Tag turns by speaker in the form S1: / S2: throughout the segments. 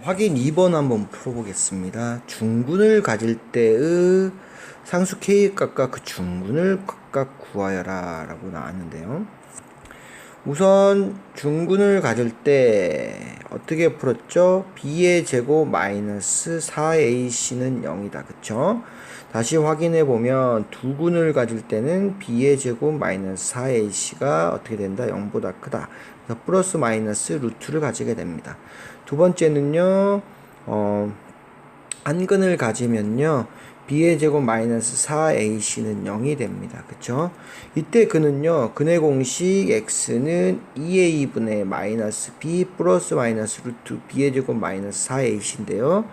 S1: 확인 2번 한번 풀어보겠습니다. 중군을 가질 때의 상수 K 값과 그 중군을 각각 구하여라 라고 나왔는데요. 우선 중군을 가질 때 어떻게 풀었죠? B의 제곱 마이너스 4AC는 0이다. 그쵸? 다시 확인해 보면 두 군을 가질 때는 B의 제곱 마이너스 4AC가 어떻게 된다? 0보다 크다. 그래서 플러스 마이너스 루트를 가지게 됩니다. 두 번째는요, 어, 안근을 가지면요, b의 제곱 마이너스 4ac는 0이 됩니다. 그쵸? 이때 그는요, 근의 공식 x는 2a분의 마이너스 b 플러스 마이너스 루트 b의 제곱 마이너스 4ac인데요.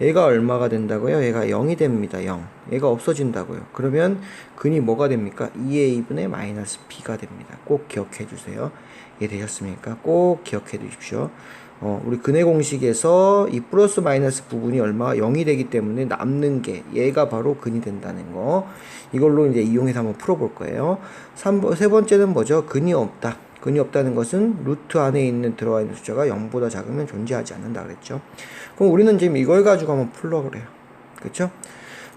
S1: 얘가 얼마가 된다고요? 얘가 0이 됩니다. 0. 얘가 없어진다고요. 그러면 근이 뭐가 됩니까? 2a분의 마이너스 b가 됩니다. 꼭 기억해 주세요. 이해 되셨습니까? 꼭 기억해 두십시오. 어, 우리 근의 공식에서 이 플러스 마이너스 부분이 얼마가 0이 되기 때문에 남는 게 얘가 바로 근이 된다는 거. 이걸로 이제 이용해서 한번 풀어볼 거예요. 3번, 세 번째는 뭐죠? 근이 없다. 근이 없다는 것은 루트 안에 있는 들어가 있는 숫자가 0보다 작으면 존재하지 않는다 그랬죠. 그럼 우리는 지금 이걸 가지고 한번 풀러 그래요. 그렇죠?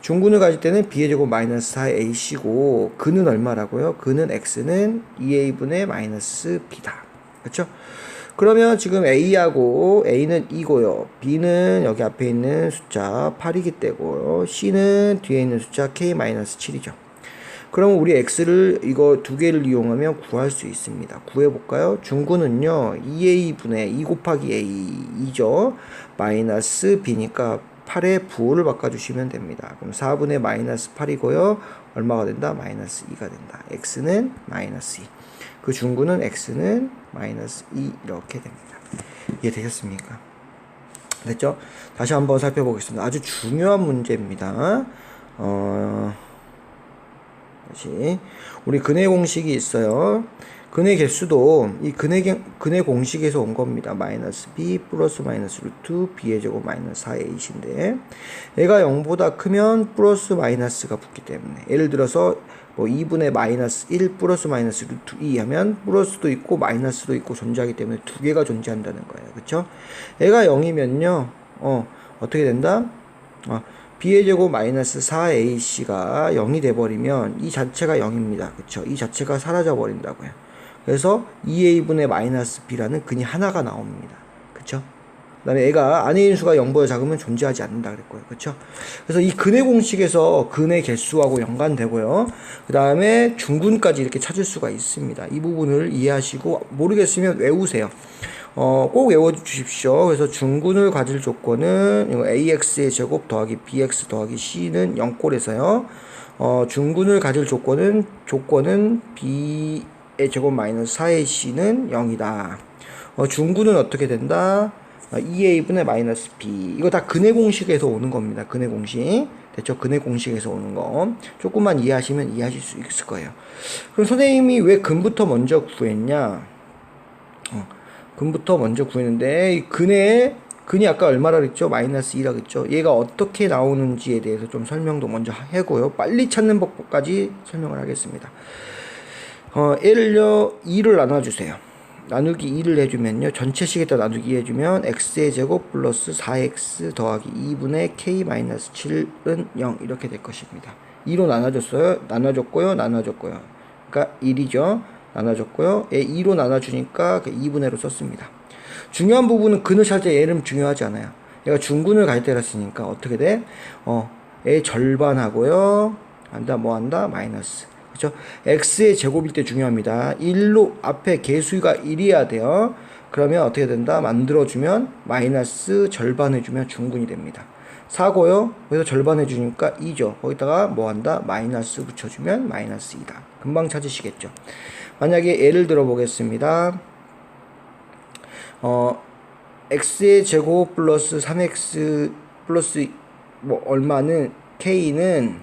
S1: 중근을 가질 때는 b의 제곱 마이너스 4ac고 근은 얼마라고요? 근은 x는 2a분의 마이너스 b다. 그렇죠? 그러면 지금 A하고 A는 2고요. B는 여기 앞에 있는 숫자 8이기 때고요. C는 뒤에 있는 숫자 K-7이죠. 그럼 우리 X를 이거 두 개를 이용하면 구할 수 있습니다. 구해볼까요? 중구는요, 2A분의 2 곱하기 A 2죠. 마이너스 B니까 8의 부호를 바꿔주시면 됩니다. 그럼 4분의 마이너스 8이고요. 얼마가 된다? 마이너스 2가 된다. X는 마이너스 2. 그 중구는 x는 마이너스 2 이렇게 됩니다. 이해되셨습니까? 됐죠? 다시 한번 살펴보겠습니다. 아주 중요한 문제입니다. 어, 다시 우리 근의 공식이 있어요. 근의 개수도 이 근의, 근의 공식에서 온 겁니다. 마이너스 b 플러스 마이너스 루트 b의 제곱 마이너스 4a인데 얘가 0보다 크면 플러스 마이너스가 붙기 때문에 예를 들어서 뭐 2분의 마이너스 1 플러스 마이너스 루트 2 하면 플러스도 있고 마이너스도 있고 존재하기 때문에 두 개가 존재한다는 거예요. 그쵸? 얘가 0이면요. 어, 어떻게 된다? 어, b의 제곱 마이너스 4ac가 0이 돼버리면 이 자체가 0입니다. 그쵸? 이 자체가 사라져 버린다고요. 그래서 2a분의 마이너스 b라는 근이 하나가 나옵니다. 그쵸? 그 다음에 애가 안에 있는 수가 0보다 작으면 존재하지 않는다 그랬고요. 그쵸? 그래서 이 근의 공식에서 근의 개수하고 연관되고요. 그 다음에 중근까지 이렇게 찾을 수가 있습니다. 이 부분을 이해하시고 모르겠으면 외우세요. 어, 꼭 외워주십시오. 그래서 중근을 가질 조건은 ax의 제곱 더하기 bx 더하기 c는 0꼴에서요. 어, 중근을 가질 조건은 조건은 b 의 제곱 마이너스 4의 c는 0이다. 어, 중근은 어떻게 된다? 2a분의 어, 마이너스 b 이거 다 근의 공식에서 오는 겁니다. 근의 공식 됐죠? 근의 공식에서 오는 거 조금만 이해하시면 이해하실 수 있을 거예요. 그럼 선생님이 왜 근부터 먼저 구했냐? 어, 근부터 먼저 구했는데 이 근의 근이 아까 얼마라 그랬죠? 마이너스 2라 그랬죠? 얘가 어떻게 나오는지에 대해서 좀 설명도 먼저 하고요. 빨리 찾는 법까지 설명을 하겠습니다. 어, 얘를요 2를 나눠주세요. 나누기 2를 해주면요. 전체식에다 나누기 2 해주면 x의 제곱 플러스 4x 더하기 2분의 k-7은 0 이렇게 될 것입니다. 2로 나눠줬어요. 나눠줬고요. 나눠줬고요. 그러니까 1이죠. 나눠줬고요. 얘 2로 나눠주니까 2분의로 그 썼습니다. 중요한 부분은 근을 찾을 때 얘는 중요하지 않아요. 얘가 중근을 갈 때였으니까 어떻게 돼? 어, 얘 절반하고요. 한다 뭐 한다? 마이너스. 그죠? x의 제곱일 때 중요합니다. 1로 앞에 개수가 1이어야 돼요. 그러면 어떻게 된다? 만들어주면 마이너스 절반 해주면 중근이 됩니다. 4고요. 그래서 절반 해주니까 2죠. 거기다가 뭐 한다? 마이너스 붙여주면 마이너스 2다. 금방 찾으시겠죠. 만약에 예를 들어 보겠습니다. 어, x의 제곱 플러스 3x 플러스 뭐 얼마는 k는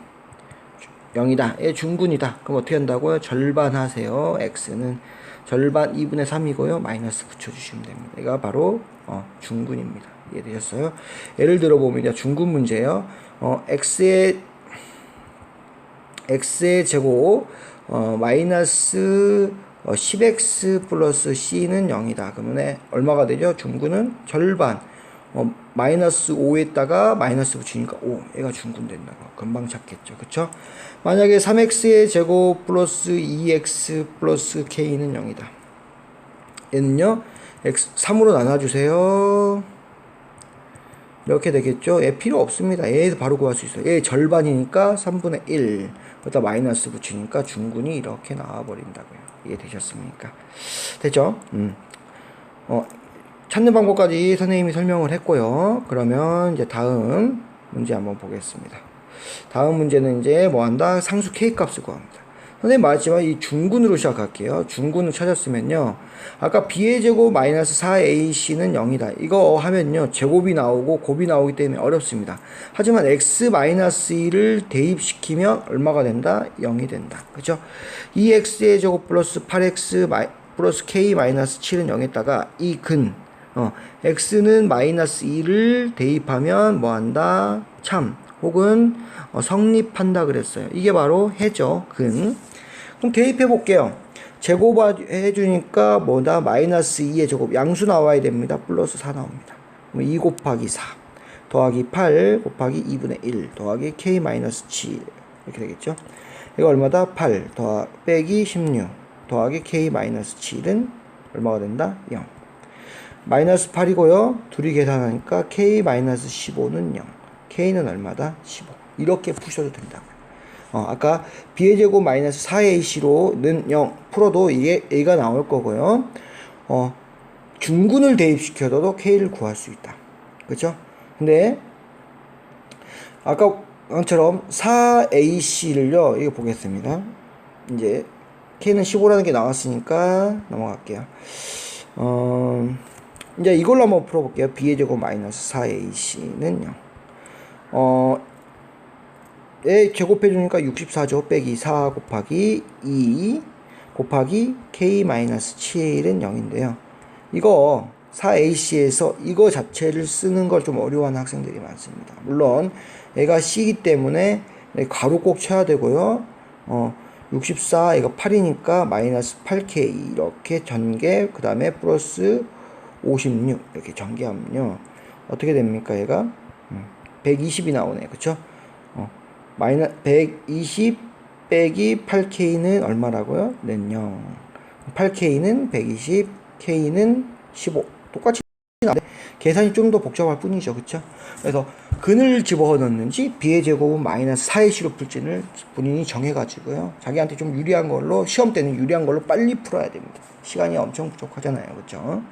S1: 0이다. 얘 중근이다. 그럼 어떻게 한다고요? 절반 하세요. x는 절반 2분의 3이고요. 마이너스 붙여주시면 됩니다. 얘가 바로 어, 중근입니다. 이해되셨어요? 예를 들어 보면 중근 문제예요. 어, x의 x의 제곱 어, 마이너스 어, 10x 플러스 c는 0이다. 그러면 얼마가 되죠? 중근은 절반 어, 마이너스 5에다가 마이너스 붙이니까 5 얘가 중군 된다고. 금방 찾겠죠. 그쵸? 만약에 3x의 제곱 플러스 2x 플러스 k는 0이다. 얘는요 x 3으로 나눠주세요. 이렇게 되겠죠? 얘 필요 없습니다. 얘에서 바로 구할 수 있어요. 얘 절반이니까 3분의 1 거기다 마이너스 붙이니까 중군이 이렇게 나와버린다고요. 이해되셨습니까? 됐죠? 음. 어, 찾는 방법까지 선생님이 설명을 했고요. 그러면 이제 다음 문제 한번 보겠습니다. 다음 문제는 이제 뭐 한다? 상수 k 값을 구합니다. 선생님 말했지만 이 중군으로 시작할게요. 중군을 찾았으면요. 아까 b의 제곱 마이너스 4ac는 0이다. 이거 하면요. 제곱이 나오고 곱이 나오기 때문에 어렵습니다. 하지만 x 마이너스 2를 대입시키면 얼마가 된다? 0이 된다. 그죠? 2x의 제곱 플러스 8x 마이, 플러스 k 마이너스 7은 0에다가 이 근, 어, x는 마이너스 2을 대입하면 뭐 한다? 참, 혹은 어, 성립한다 그랬어요. 이게 바로 해죠, 근. 그럼 대입해 볼게요. 제곱해 주니까 뭐다? 마이너스 2의 제곱. 양수 나와야 됩니다. 플러스 4 나옵니다. 그럼 2 곱하기 4 더하기 8 곱하기 2분의 1 더하기 k 마이너스 7 이렇게 되겠죠. 이거 얼마다? 8 더하 빼기 16 더하기 k 마이너스 7은 얼마가 된다? 0. 마이너스 8이고요. 둘이 계산하니까 k 마이너스 15는 0. k는 얼마다? 15. 이렇게 푸셔도 된다고요. 어, 아까 b의 제곱 마이너스 4ac로는 0 풀어도 이게 a가 나올 거고요. 어, 중군을 대입시켜도 k를 구할 수 있다. 그렇죠? 근데 아까 처럼 4ac를요. 이거 보겠습니다. 이제 k는 15라는 게 나왔으니까 넘어갈게요. 어, 이제 이걸로 한번 풀어볼게요. b의 제곱 마이너스 4ac는 0. 어, 에 제곱해 주니까 64죠. 빼기 4 곱하기 2 곱하기 k 마이너스 7은 0인데요. 이거 4ac에서 이거 자체를 쓰는 걸 좀 어려워하는 학생들이 많습니다. 물론 얘가 c이기 때문에 가로 꼭 쳐야 되고요. 어, 64 이거 8이니까 마이너스 8k 이렇게 전개 그 다음에 플러스 56 이렇게 전개하면요. 어떻게 됩니까 얘가? 120이 나오네. 그쵸? 어, 마이너 120 빼기 8k는 얼마라고요? 는0 8k는 120 k는 15 똑같이 나오는데 계산이 좀 더 복잡할 뿐이죠. 그쵸? 그래서 근을 집어넣는지 b의 제곱은 마이너스 4의 시로 풀지를 본인이 정해가지고요. 자기한테 좀 유리한 걸로 시험 때는 유리한 걸로 빨리 풀어야 됩니다. 시간이 엄청 부족하잖아요. 그쵸